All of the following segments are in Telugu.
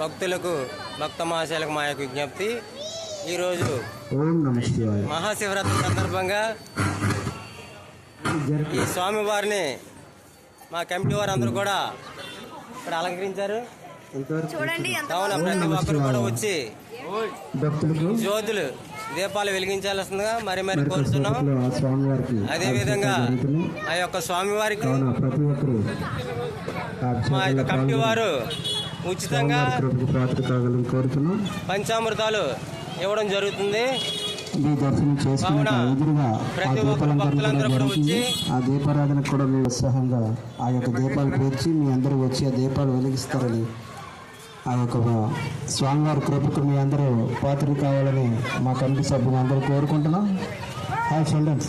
భక్తులకు భక్త మహాశయులకు మా యొక్క విజ్ఞప్తి. ఈరోజు మహాశివరాత్రి సందర్భంగా ఈ స్వామివారిని మా కమిటీ వారు అందరూ కూడా ఇక్కడ అలంకరించారు. కావున ప్రతి ఒక్కరు కూడా వచ్చి భక్తులకు జ్యోతులు దీపాలు వెలిగించాల్సిందిగా మరి మరి కోరుతున్నాం. అదే విధంగా. ఆ యొక్క స్వామివారికి మా యొక్క కమిటీ వారు ఉచితంగా పాత్ర పంచామృతాలు ఇవ్వడం జరుగుతుంది. దర్శనం చేసుకున్న కావున ఎదురుగా ఆ దీపాలంకరణ ఆ దీపారాధన కూడా మేము ఉత్సాహంగా ఆ యొక్క దీపాలు పేర్చి మీ అందరూ వచ్చి ఆ దీపాలు వెలిగిస్తారని ఆ యొక్క స్వామివారి కృపకు మీ అందరూ పాత్రలు కావాలని మా కమిటీ సభ్యులు అందరూ కోరుకుంటున్నాం. హాయ్ చిల్డ్రన్స్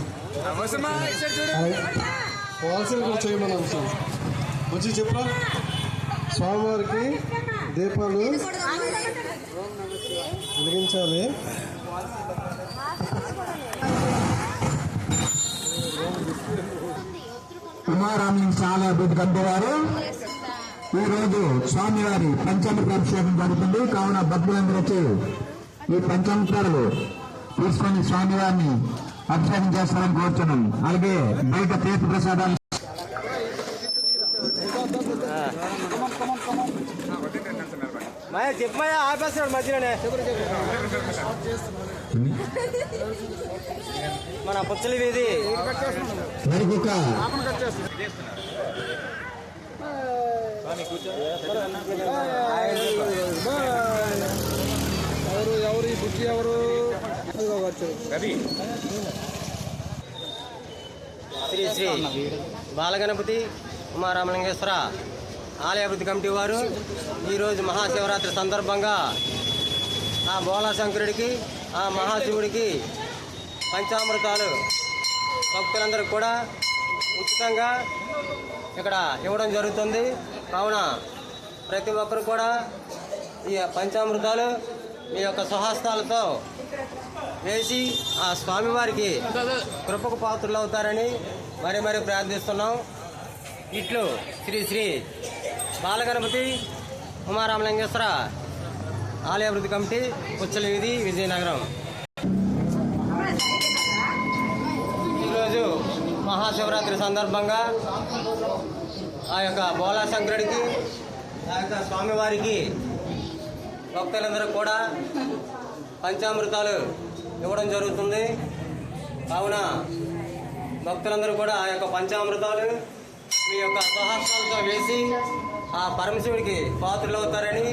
హోల్సేల్ కూడా వచ్చి చెప్పరా? స్వామివారికి దీపాలు వెలిగించాలి. ఉమారామలింగ చాలా అభివృద్ధి కంపేవారు ఈ రోజు స్వామివారి పంచామృత అభిషేకం జరుగుతుంది. కావున భక్తులందరూ వచ్చి ఈ పంచామృతాలు తీసుకొని స్వామివారిని అభిషేకం చేస్తారని కోరుతున్నాం అలాగే బయట తీర్థ ప్రసాదాలు మాయా చెప్పు మాయా ఆపేస్తున్నాడు మధ్యలోనే. మన పుచ్చలి వీధి. ఎవరు ఎవరు ఈ బుద్ధి ఎవరు శ్రీ శ్రీ బాలగణపతి ఉమారామలింగేశ్వర ఆలయ అభివృద్ధి కమిటీ వారు ఈరోజు మహాశివరాత్రి సందర్భంగా ఆ బోలా శంకరుడికి ఆ మహాశివుడికి పంచామృతాలు భక్తులందరూ కూడా ఉచితంగా ఇక్కడ ఇవ్వడం జరుగుతుంది. కావున ప్రతి ఒక్కరు కూడా ఈ పంచామృతాలు మీ యొక్క సుహాస్తాలతో వేసి ఆ స్వామివారికి కృపకు పాత్రలు అవుతారని మరి మరి ప్రార్థిస్తున్నాం. ఇట్లు శ్రీ శ్రీ బాలగణపతి ఉమారామలింగేశ్వర ఆలయాభివృద్ధి కమిటీ పుచ్చల వీధి విజయనగరం. ఈరోజు మహాశివరాత్రి సందర్భంగా ఆ యొక్క బోలా శంకరుడికి ఆ యొక్క స్వామివారికి భక్తులందరూ కూడా పంచామృతాలు ఇవ్వడం జరుగుతుంది. కావున భక్తులందరూ కూడా ఆ యొక్క పంచామృతాలు మీ యొక్క సహస్రాలతో వేసి ఆ పరమశివుడికి పాత్రలు అవుతారని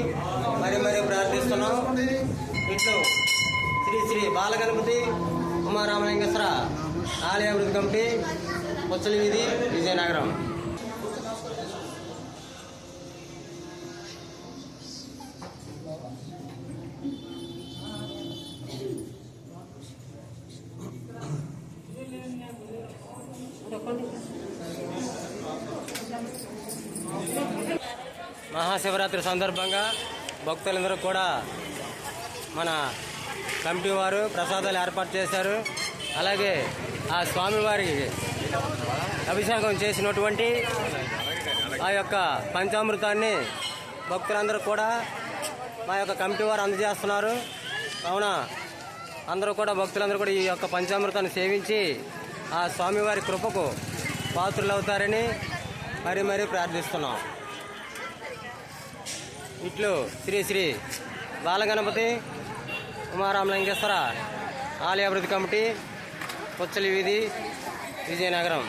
మరి మరి ప్రార్థిస్తున్నాం. ఇట్లు శ్రీ శ్రీ బాలగణపతి ఉమారామలింగేశ్వర ఆలయ అభివృద్ధి కమిటీ పుచ్చలి వీధి విజయనగరం. మహాశివరాత్రి సందర్భంగా భక్తులందరూ కూడా మన కమిటీ వారు ప్రసాదాలు ఏర్పాటు చేశారు. అలాగే ఆ స్వామివారి అభిషేకం చేసినటువంటి ఆ యొక్క పంచామృతాన్ని భక్తులందరూ కూడా మా యొక్క కమిటీ వారు అందజేస్తున్నారు. కావున అందరూ కూడా భక్తులందరూ కూడా ఈ యొక్క పంచామృతాన్ని సేవించి ఆ స్వామివారి కృపకు పాత్రులు అవుతారని మరి మరీ ప్రార్థిస్తున్నాం. ఇట్లు శ్రీ శ్రీ బాలగణపతి కుమారామలింగేశ్వర ఆలయ అభివృద్ధి కమిటీ పొచ్చలి వీధి విజయనగరం.